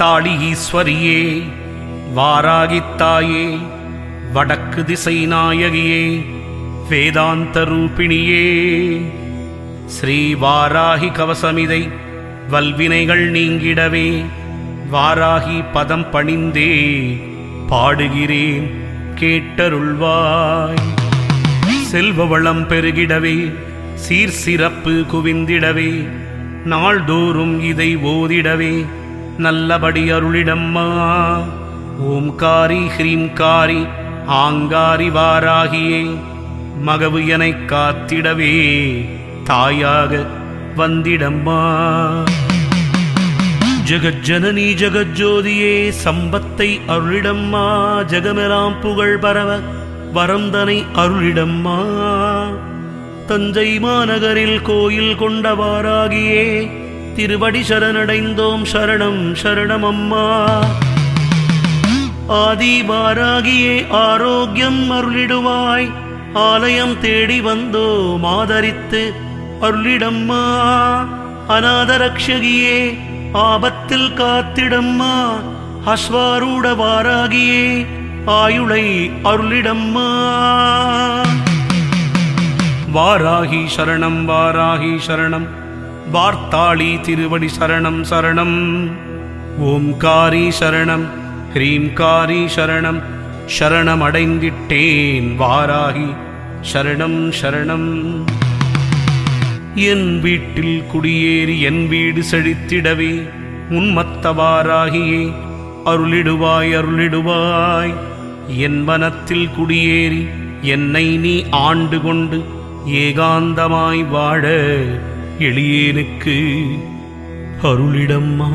வார்த்தாளி ஈஸ்வரியே வாராகித்தாயே வடக்கு திசை நாயகியே வேதாந்த ரூபிணியே. ஸ்ரீ வாராகி கவசமிதை வல்வினைகள் நீங்கிடவே வாராகி பதம் பணிந்தே பாடுகிறேன் கேட்டருள்வாய். செல்வ வளம் பெருகிடவே சீர் சிறப்பு குவிந்திடவே நாள்தோறும் இதை ஓதிடவே நல்லபடி அருளிடம்மா. ஓம்காரி ஹ்ரீம்காரி ஆங்காரி வாராகியே. மகவு எனை காத்திடவே தாயாக வந்திடம்மா. ஜெகஜனனி ஜெகஜோதியே சம்பத்தை அருளிடம்மா. ஜெகமெலாம் புகழ் பரவ வரந்தனை அருளிடம்மா. தஞ்சை மாநகரில் கோயில் கொண்டவாராகியே திருவடி சரணடைந்தோம் சரணம் சரணம் அம்மா ஆதிவாராகியே ஆரோக்கியம் அருளிடுவாய். ஆலயம் தேடி வந்தோம் ஆதரித்து அருளிடம்மா. அநாதரக்ஷகியே ஆபத்தில் காத்திடம்மா. அஸ்வாரூட வாராகியே ஆயுளை அருளிடம்மா. வாராகி சரணம் வாராகி சரணம். வார்த்தாளி திருவடி சரணம் சரணம். ஓம்காரி சரணம் ஹ்ரீம்காரி சரணம் சரணமடைந்திட்டேன் வாராகி சரணம் சரணம். என் வீட்டில் குடியேறி என் வீடு செழித்திடவே உன்மத்தவாராகியே அருளிடுவாய் அருளிடுவாய். என் வனத்தில் குடியேறி என்னை நீ ஆண்டு கொண்டு ஏகாந்தமாய் வாழ எளியேனுக்கு அருளிடம்மா.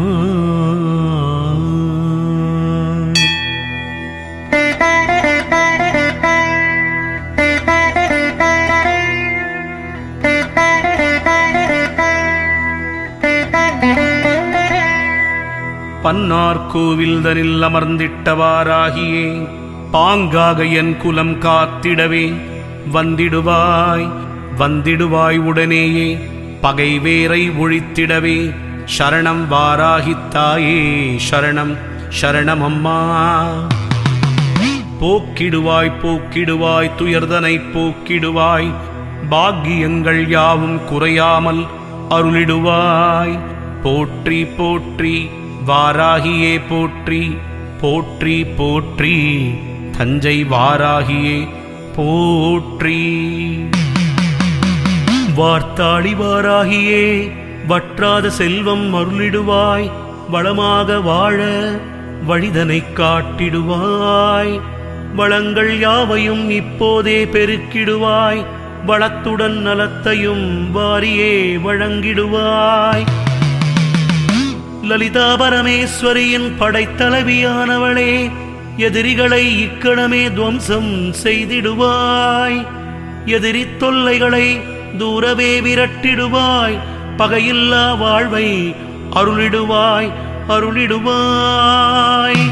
பன்னார் கோவில்தனில் அமர்ந்திட்டவாராகியே பாங்காக என் குலம் காத்திடவே வந்திடுவாய் வந்திடுவாய் உடனேயே. பகை வேரை ஒழித்திடவே சரணம் வாராகித்தாயே சரணம் சரணம் அம்மா போக்கிடுவாய் போக்கிடுவாய் துயர்தனை போக்கிடுவாய் பாக்கியங்கள் யாவும் குறையாமல் அருளிடுவாய். போற்றி போற்றி வாராகியே போற்றி போற்றி போற்றி தஞ்சை வாராகியே போற்றி. வார்த்தாளி வாராகியே வற்றாத செல்வம் அருளிடுவாய் வளமாக வாழ வழிதனைக் காட்டிடுவாய். வளங்கள் யாவையும் இப்போதே பெருக்கிடுவாய் வளத்துடன் நலத்தையும் வாரியே வழங்கிடுவாய். லலிதா பரமேஸ்வரியின் படைத்தலைவியானவளே எதிரிகளை இக்கணமே துவம்சம் செய்திடுவாய். எதிரி தொல்லைகளை தூரவே விரட்டிடுவாய் பகையில்லா வாழ்வை அருளிடுவாய் அருளிடுவாய்.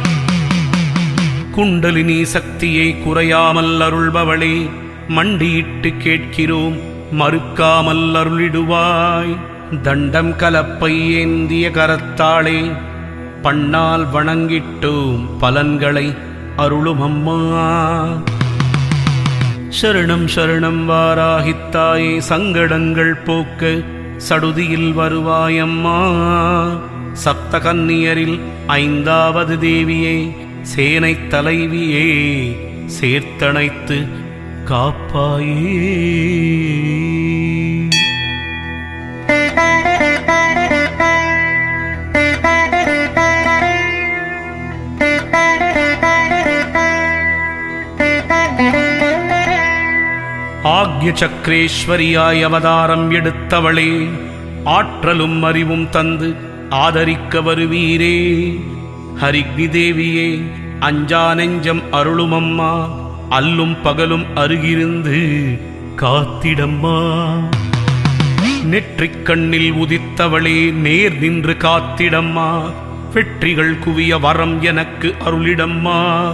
குண்டலினி சக்தியை குறையாமல் அருள்பவளே மண்டியிட்டு கேட்கிறோம் மறுக்காமல் அருளிடுவாய். தண்டம் கலப்பை ஏந்திய கரத்தாளே பண்ணால் வணங்கிட்டோம் பலன்களை அருளும் அம்மா. சரணம் சரணம் வாராகித்தாயே சங்கடங்கள் போக்க சடுதியில் வருவாயம்மா. சப்த கன்னியரில் ஐந்தாவது தேவியே சேனை தலைவியே சேர்த்தணைத்து காப்பாயே. ஆக்ய சக்கரேஸ்வரியாய் அவதாரம் எடுத்தவளே ஆற்றலும் அறிவும் தந்து ஆதரிக்க வருவீரே. ஹரிக்னி தேவியே அஞ்சா நெஞ்சம் அருளுமம்மா அல்லும் பகலும் அருகிருந்து காத்திடம்மா. நெற்றிக் கண்ணில் உதித்தவளே நேர் நின்று காத்திடம்மா வெற்றிகள் குவிய வரம் எனக்கு அருளிடம்மா.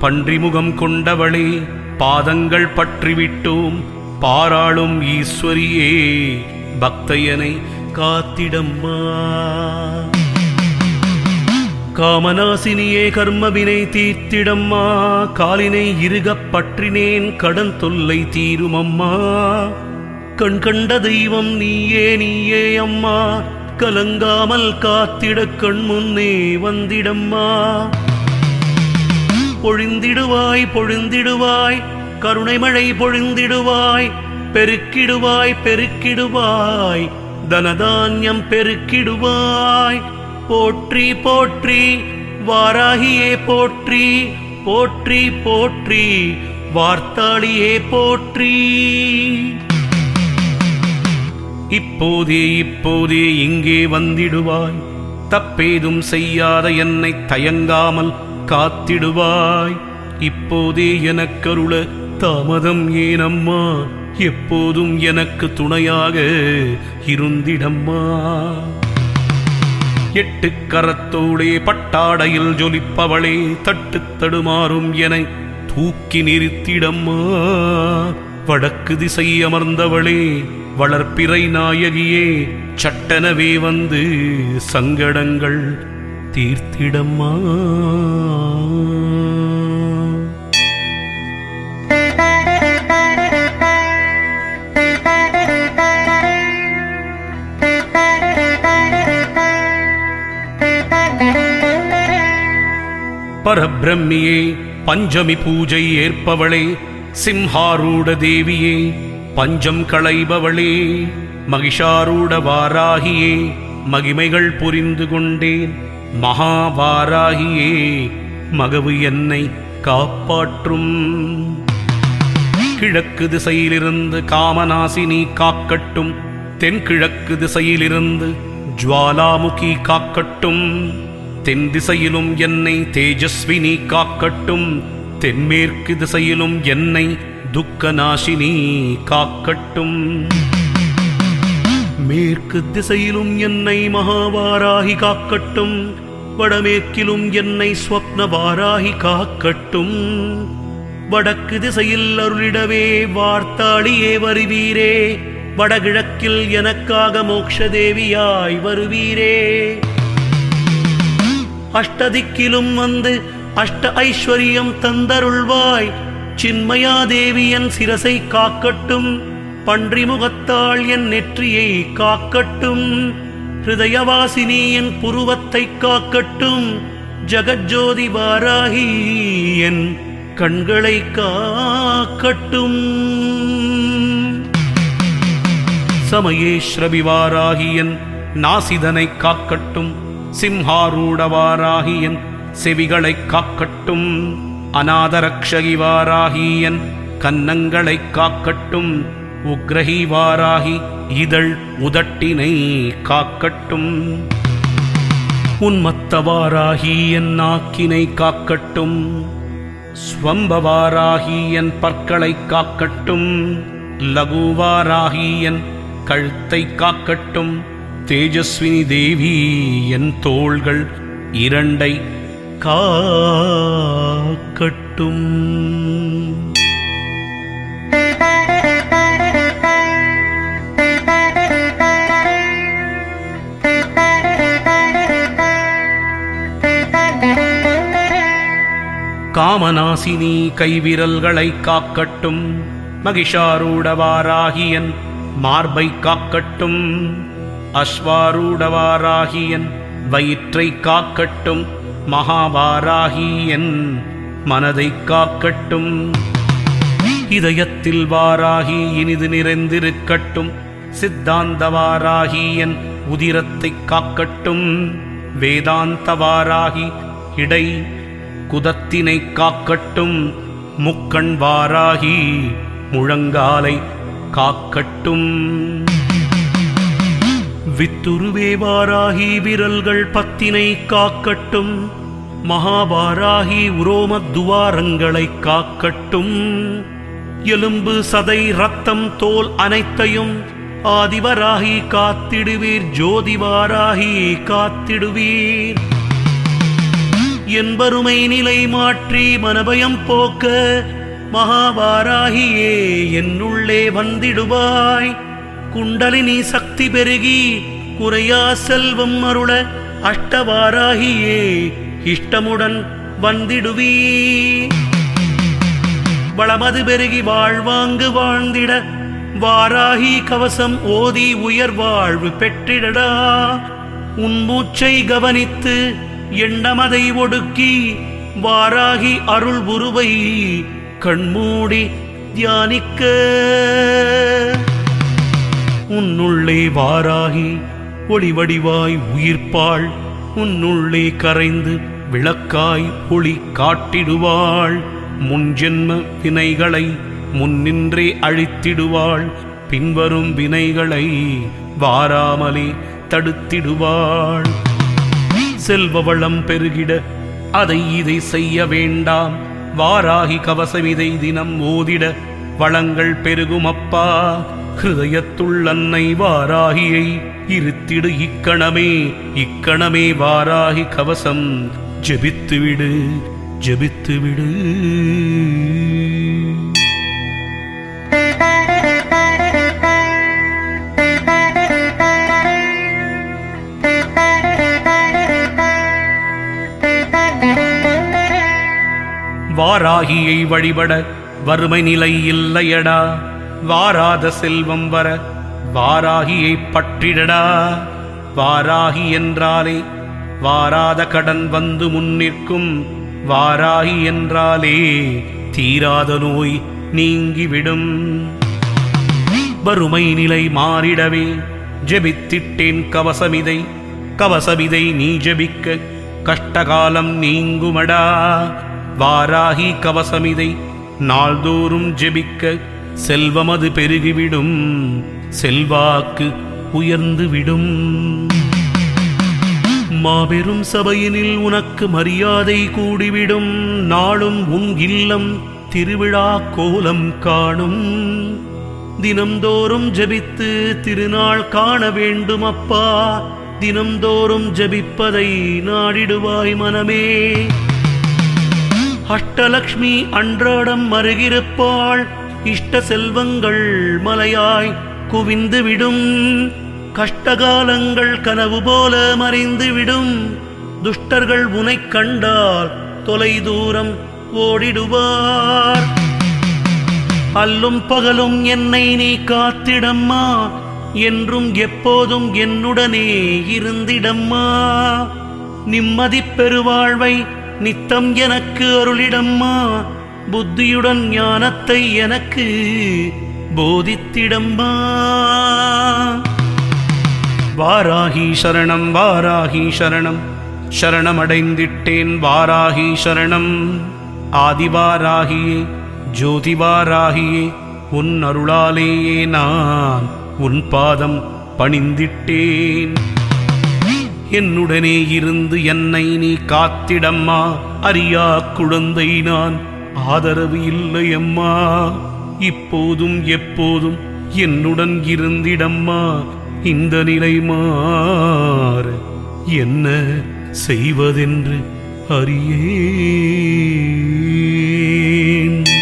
பன்றிமுகம் கொண்டவளே பாதங்கள் பற்றிவிட்டோம். பாராளும் ஈஸ்வரியே பக்தையனை காத்திடம்மா. காமநாசினியே கர்மவினை தீர்த்திடம்மா. காலினை இருகப் பற்றினேன் கடன் தொல்லை தீருமம்மா. கண் கண்ட தெய்வம் நீயே நீயே அம்மா. கலங்காமல் காத்திட கண் முன்னே வந்திடம்மா. பொழிந்திடுவாய் பொழிந்திடுவாய். கருணை மழை பொழிந்திடுவாய் பெருக்கிடுவாய் பெருக்கிடுவாய். தனதான்யம் பெருக்கிடுவாய். போற்றி போற்றி வாராகியே போற்றி போற்றி போற்றி வார்த்தாளியே போற்றி. இப்போதே இப்போதே இங்கே வந்திடுவாய். தப்பேதும் செய்யாத என்னை தயங்காமல் காத்திடுவாய். இப்போதே எனக்கருள தாமதம் ஏனம்மா. எப்போதும் எனக்கு துணையாக இருந்திடம்மா. எட்டு கரத்தோடே பட்டாடையில் ஜொலிப்பவளே தட்டு தடுமாறும் என தூக்கி நிறுத்திடம்மா. வடக்கு திசை அமர்ந்தவளே வளர்ப்பிறை நாயகியே சட்டனவே வந்து சங்கடங்கள் தீர்த்திடம்மா. பரபிரம்மியே பஞ்சமி பூஜை ஏற்பவளே சிம்ஹாரூட தேவியே பஞ்சம் களைபவளே மகிஷாரூட வாராகியே மகிமைகள் புரிந்து கொண்டேன். மகாவாராகியே மகவு என்னை காப்பாற்றும். கிழக்கு திசையிலிருந்து காமநாசினி காக்கட்டும். தென்கிழக்கு திசையிலிருந்து ஜுவாலாமுகி காக்கட்டும். தென் திசையிலும் என்னை தேஜஸ்வினி காக்கட்டும். தென்மேற்கு திசையிலும் என்னை துக்கநாசினி காக்கட்டும். மேற்கு திசையிலும் என்னை மகாவாராகி காக்கட்டும். வடமேற்கிலும் என்னை ஸ்வப்னவாராகி காக்கட்டும். வடக்கு திசையில் அருளிடவே வார்த்தாளியே வருவீரே. வடகிழக்கில் எனக்காக மோக்ஷதேவியாய் வருவீரே. அஷ்டதிக்கிலும் வந்து அஷ்ட ஐஸ்வர்யம் தந்தருள்வாய். சின்மயா தேவியன் சிரசை காக்கட்டும். பன்றி முகத்தாள் என் நெற்றியை காக்கட்டும். ஹிருதயவாசினி என் புருவத்தை காக்கட்டும் ஜகஜோதி வாராகி என் கண்களை காக்கட்டும். சமயேஸ்ரபிவாராகியன் நாசிதனை காக்கட்டும் சிம்ஹாரூடவாராகியன் செவிகளைக் காக்கட்டும். அநாதரக்ஷகிவாராகியன் கன்னங்களை காக்கட்டும் உக்ரஹிவாராகி இதழ் உதட்டினை காக்கட்டும். உன்மத்தவாராகி என் நாக்கினை காக்கட்டும். ஸ்வம்பவாராகி என் பற்களை காக்கட்டும். லகுவாராகி என் கழுத்தை காக்கட்டும். தேஜஸ்வினி தேவி என் தோள்கள் இரண்டை காக்கட்டும். காமநாசினி கைவிரல்களை காக்கட்டும். மகிஷாரூடவாராகியன் மார்பை காக்கட்டும். அஸ்வாரூடவாராகியன் வயிற்றை காக்கட்டும். மகாவாராகியன் மனதை காக்கட்டும். இதயத்தில் வாராகி இனிது நிறைந்திருக்கட்டும். சித்தாந்தவாராகியன் உதிரத்தை காக்கட்டும். வேதாந்தவாராகி இடை குதத்தினை காக்கட்டும் முக்கண் வாராகி முழங்காலை காக்கட்டும். வித்துருவே வாராகி விரல்கள் பத்தினை காக்கட்டும் மகாவாராகி உரோம துவாரங்களை காக்கட்டும். எலும்பு சதை ரத்தம் தோல் அனைத்தையும் ஆதிவராகி காத்திடுவீர் ஜோதிவாராகி காத்திடுவீர். என் வறுமை நிலை மாற்றி மனபயம் போக்க மகாவாராகியே என்னுள்ளே வந்திடுவாய். குண்டலினி சக்தி பெருகி குறையா செல்வம் அருள அஷ்டவாராகியே இஷ்டமுடன் வந்திடுவீ. வளமது பெருகி வாழ்வாங்கு வாழ்ந்திட வாராகி கவசம் ஓதி உயர் வாழ்வு பெற்றிடடா. உன் மூச்சை கவனித்து எண்ணமதை ஒடுக்கி வாராகி அருள் உருவை கண்மூடி தியானிக்க. உன்னுள்ளே வாராகி ஒளிவடிவாய் உயிர்ப்பாள். உன்னுள்ளே கரைந்து விளக்காய் ஒளி காட்டிடுவாள். முன்ஜென்ம வினைகளை முன்னின்றே அழித்திடுவாள். பின்வரும் வினைகளை வாராமலே தடுத்திடுவாள். செல்வ வளம் பெருகிட அதை இதை செய்ய வேண்டாம். வாராகி கவசம் இதை தினம் ஓதிட வளங்கள் பெருகும் அப்பா. ஹிருதயத்துள் அன்னை வாராகியை இருத்திடு இக்கணமே. இக்கணமே வாராகி கவசம் ஜபித்துவிடு ஜபித்துவிடு. வாராகியை வழிபட வறுமை நிலை இல்லையடா. வாராத செல்வம் வர வாராகியை பற்றிடடா. வாராகி என்றாலே வாராத கடன் வந்து முன்னிற்கும் வாராகி என்றாலே தீராத நோய் நீங்கிவிடும். வறுமை நிலை மாறிடவே ஜெபித்திட்டேன் கவசமிதை. கவசமிதை நீ ஜெபிக்க கஷ்டகாலம் நீங்குமடா. வாராகி கவசமிதை நாள்தோறும் ஜெபிக்க செல்வமது பெருகிவிடும். செல்வாக்கு உயர்ந்துவிடும். மாபெரும் சபையினில் உனக்கு மரியாதை கூடிவிடும். நாளும் உன் இல்லம் திருவிழா கோலம் காணும். தினம்தோறும் ஜெபித்து திருநாள் காண வேண்டும் அப்பா தினம்தோறும் ஜெபிப்பதை நாடிடுவாய் மனமே. அஷ்டலக்ஷ்மி அன்றாடம் மருகிருப்பாள் இஷ்ட செல்வங்கள் மலையாய் குவிந்து விடும் கஷ்டகாலங்கள் கனவு போல மறைந்து விடும் துஷ்டர்கள் உனைக் கண்டால் தொலை தூரம் ஓடிடுவார். அல்லும் பகலும் என்னை நீ காத்திடம்மா. என்றும் எப்போதும் என்னுடனே இருந்திடம்மா. நிம்மதி பெருவாழ்வை நித்தம் எனக்கு அருளிடம்மா புத்தியுடன் ஞானத்தை எனக்கு போதித்திடம்மா. வாராகி சரணம் வாராகி சரணம் சரணமடைந்திட்டேன் வாராகி சரணம். ஆதிவாராகியே ஜோதிவாராகியே உன் அருளாலேயே நான் உன் பாதம் பணிந்திட்டேன். என்னுடனே இருந்து என்னை நீ காத்திடம்மா. அறியா குழந்தை நான். ஆதரவு இல்லை அம்மா. இப்போதும் எப்போதும் என்னுடன் இருந்திடம்மா. இந்த நிலை மாற என்ன செய்வதென்று அறியேன்.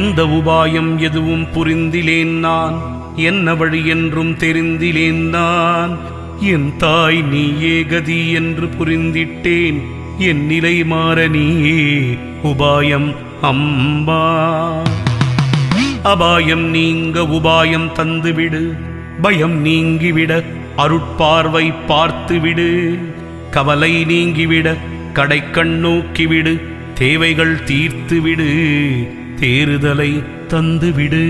எந்த உபாயம் எதுவும் புரிந்திலேன் நான்? என்ன வழி என்றும் தெரிந்திலேன் நான்? என் தாய் நீ கதி என்று புரிந்திட்டேன். என் நிலை மாற நீயே உபாயம் அம்பா. அபாயம் நீங்க உபாயம் தந்துவிடு. பயம் நீங்கிவிட அருட்பார்வை பார்த்துவிடு. கவலை நீங்கிவிட கடைக்கண் நோக்கிவிடு. தேவைகள் தீர்த்துவிடு. தேறுதலை தந்துவிடு.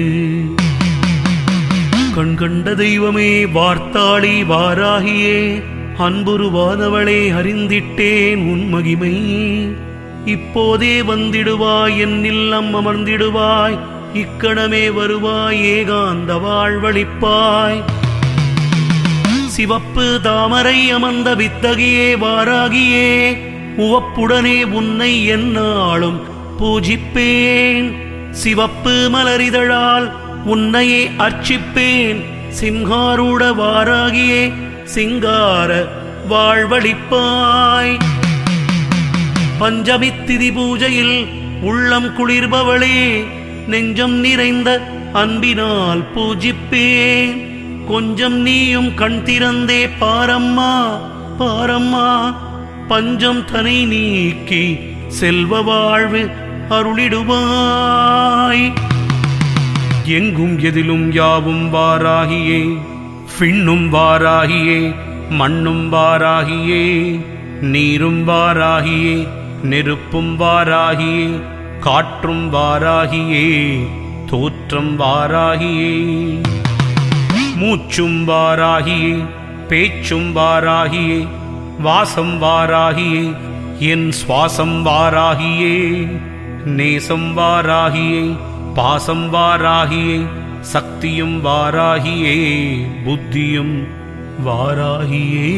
கண்கண்ட தெய்வமே வார்த்தாளி வாராகியே அன்புருவாதவளே அறிந்திட்டேன் உன் மகிமை. இப்போதே வந்திடுவாய் என் இல்லம் அமர்ந்திடுவாய் இக்கணமே வருவாய் ஏகாந்த வாழ்வழிப்பாய். சிவப்பு தாமரை அமர்ந்த வித்தகியே வாராகியே உவப்புடனே உன்னை என்னாலும் பூஜிப்பேன். சிவப்பு மலரிதழால் உன்னையே அர்ச்சிப்பேன். சிங்காரூட வாராகியே சிங்கார வாழ்வழிப்பாய். பஞ்சமி திதி பூஜையில் உள்ளம் குளிர்பவளே நெஞ்சம் நிறைந்த அன்பினால் பூஜிப்பேன். கொஞ்சம் நீயும் கண் திறந்தே பாரம்மா பாரம்மா. பஞ்சம் தனை நீக்கி செல்வ வாழ்வு அருளிடுவாய். எங்கும் எதிலும் யாவும் வாராகியே பின்னும் வாராகியே மண்ணும் வாராகியே நீரும் வாராகியே நெருப்பும் வாராகியே காற்றும் வாராகியே தோற்றம் வாராகியே. மூச்சும் வாராகியே பேச்சும் வாராகியே வாசம் வாராகியே என் சுவாசம் வாராகியே. நேசம் வாராகியே பாசம் வாராகியே சக்தியும் வாராகியே புத்தியும் வாராகியே.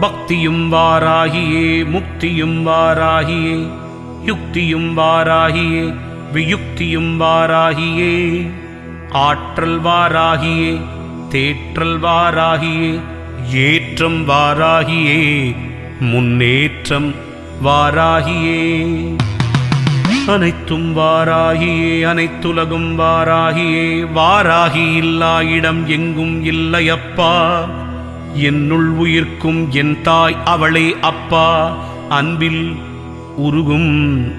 பக்தியும் வாராகியே முக்தியும் வாராகியே யுக்தியும் வாராகியே வியுக்தியும் வாராகியே ஆற்றல் வாராகியே தேற்றல் வாராகியே ஏற்றம் வாராகியே முன்னேற்றம் வாராகியே. அனைத்தும் வாராகியே அனைத்துலகும் வாராகியே வாராகி இல்லா இடம் எங்கும் இல்லையப்பா. என்னுள் உயிர்க்கும் என் தாய் அவளே அப்பா. அன்பில் உருகும்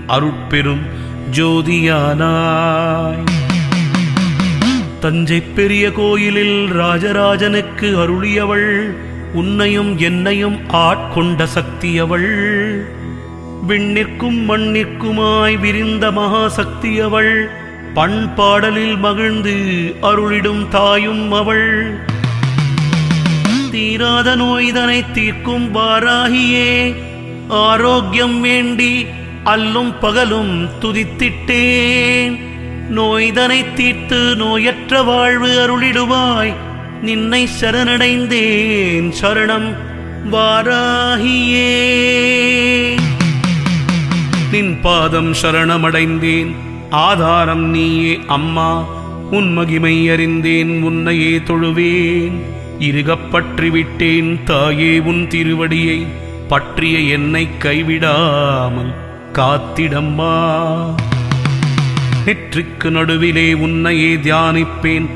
அருட்பெரும் ஜோதியானாய். தஞ்சை பெரிய கோயிலில் ராஜராஜனுக்கு அருளியவள் உன்னையும் என்னையும் ஆட்கொண்ட சக்தியவள். விண்ணிற்கும் மண்ணிற்குமாய் விரிந்த மகாசக்தியவள் பண்பாடலில் மகிழ்ந்து அருளிடும் தாயும் அவள். தீராத நோய்தனை தீர்க்கும் வாராகியே ஆரோக்கியம் வேண்டி அல்லும் பகலும் துதித்திட்டேன். நோய்தனை தீர்த்து நோயற்ற வாழ்வு அருளிடுவாய். நின்னை சரணடைந்தேன் சரணம் வாராகியே. நின் பாதம் சரணமடைந்தேன். ஆதாரம் நீயே அம்மா. உன் மகிமை அறிந்தேன் உன்னையே தொழுவேன். இருகப்பற்றிவிட்டேன் விட்டேன் தாயே உன் திருவடியை. பற்றிய என்னை கைவிடாமல் காத்திடம்மா. நெற்றிக்கு நடுவிலே உன்னையே தியானிப்பேன்.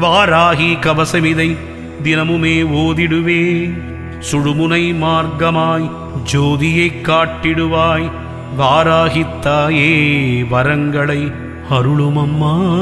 வாராகி கவசமிதை தினமுமே ஓதிடுவேன். சுடுமுனை மார்க்கமாய் ஜோதியைக் காட்டிடுவாய். வாராகித்தாயே வரங்களை அருளுமம்மா.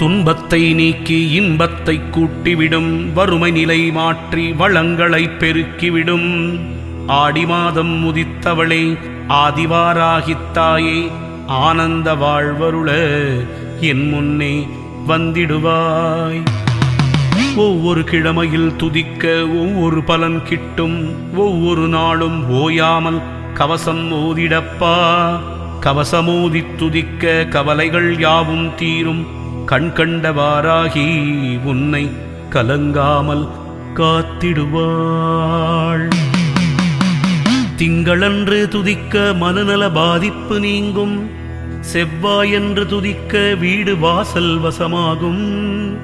துன்பத்தை நீக்கி இன்பத்தை கூட்டிவிடும். வறுமை நிலை மாற்றி வளங்களை பெருக்கிவிடும். ஆடி மாதம் முதித்தவளே ஆதிவாராகித்தாயே ஆனந்த வாழ்வருள என் முன்னே வந்திடுவாய். ஒவ்வொரு கிழமையில் துதிக்க ஒவ்வொரு பலன் கிட்டும். ஒவ்வொரு நாளும் ஓயாமல் கவசம் ஓதிடப்பா கவசமோதி துதிக்க கவலைகள் யாவும் தீரும். கண் கண்டவாராகி உன்னை கலங்காமல் காத்திடுவாள். திங்களன்று துதிக்க மனநல பாதிப்பு நீங்கும். செவ்வாயன்று துதிக்க வீடு வாசல் வசமாகும்.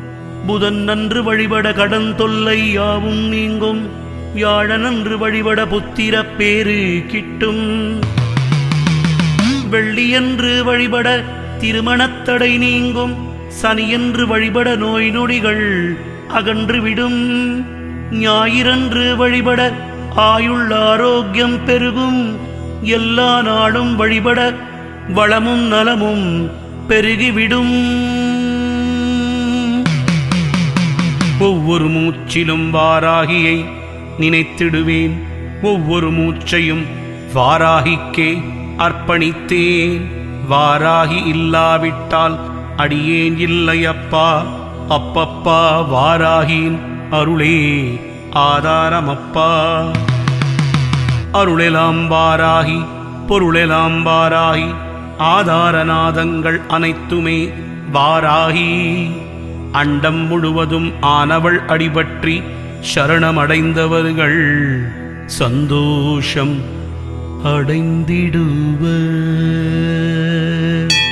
புதன் நன்று வழிபட கடன் தொல்லை யாவும் நீங்கும். வியாழனன்று வழிபட புத்திர பேரு கிட்டும். வெள்ளியன்று வழிபட திருமணத்தடை நீங்கும். சனியன்று வழிபட நோய் நொடிகள் அகன்று விடும். ஞாயிறன்று வழிபட ஆயுள் ஆரோக்கியம் பெருகும். எல்லா நாளும் வழிபட வளமும் நலமும் பெருகிவிடும் ஒவ்வொரு மூச்சிலும் வாராகியை நினைத்திடுவேன். ஒவ்வொரு மூச்சையும் வாராகிக்கே அர்ப்பணித்தேன். வாராகி இல்லாவிட்டால் அடியேன் இல்லையப்பா அப்பப்பா வாராகின் அருளே ஆதாரமப்பா அருளெலாம் வாராகி பொருளெலாம் வாராகி ஆதாரநாதங்கள் அனைத்துமே வாராகி. அண்டம் முழுவதும் ஆனவள் அடிபற்றி சரணமடைந்தவர்கள் சந்தோஷம் அடைந்திடுவர்.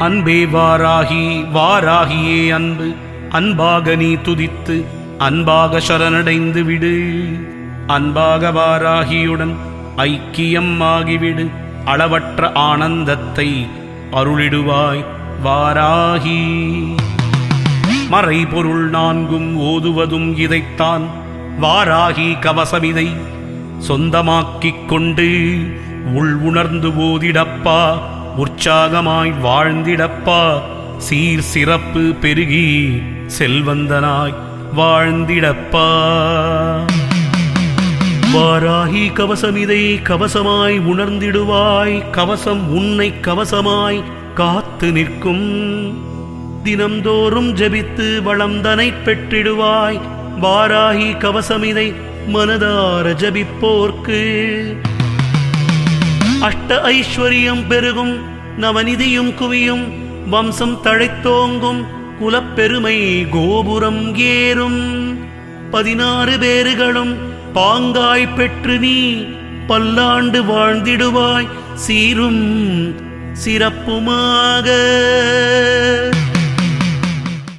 அன்பே வாராகி வாராகியே அன்பு. அன்பாக நீ துதித்து அன்பாக சரணடைந்து விடு. அன்பாக வாராகியுடன் ஐக்கியம் ஆகிவிடு. அளவற்ற ஆனந்தத்தை அருளிடுவாய் வாராகி. மறைபொருள் நான்கும் ஓதுவதும் இதைத்தான். வாராகி கவசமிதை சொந்தமாக்கிக் கொண்டு உள் உணர்ந்து ஓதிடப்பா. உற்சாகமாய் வாழ்ந்திடப்பா. சீர் சிறப்பு பெருகி செல்வந்தனாய் வாழ்ந்திடப்பா. வாராகி கவசமிதை கவசமாய் உணர்ந்திடுவாய். கவசம் உன்னை கவசமாய் காத்து நிற்கும். தினம்தோறும் ஜெபித்து வளம்தனை பெற்றிடுவாய். வாராகி கவசமிதை மனதார ஜபிப்போர்க்கு. அஷ்ட ஐஸ்வர்யம் பெருகும் நவநிதியும் குவியும் வம்சம் தழைத்தோங்கும் குலப்பெருமை கோபுரம் ஏறும். பதினாறு பேறுகளும் பாங்காய் பெற்று நீ பல்லாண்டு வாழ்ந்திடுவாய் சீரும் சிறப்புமாக.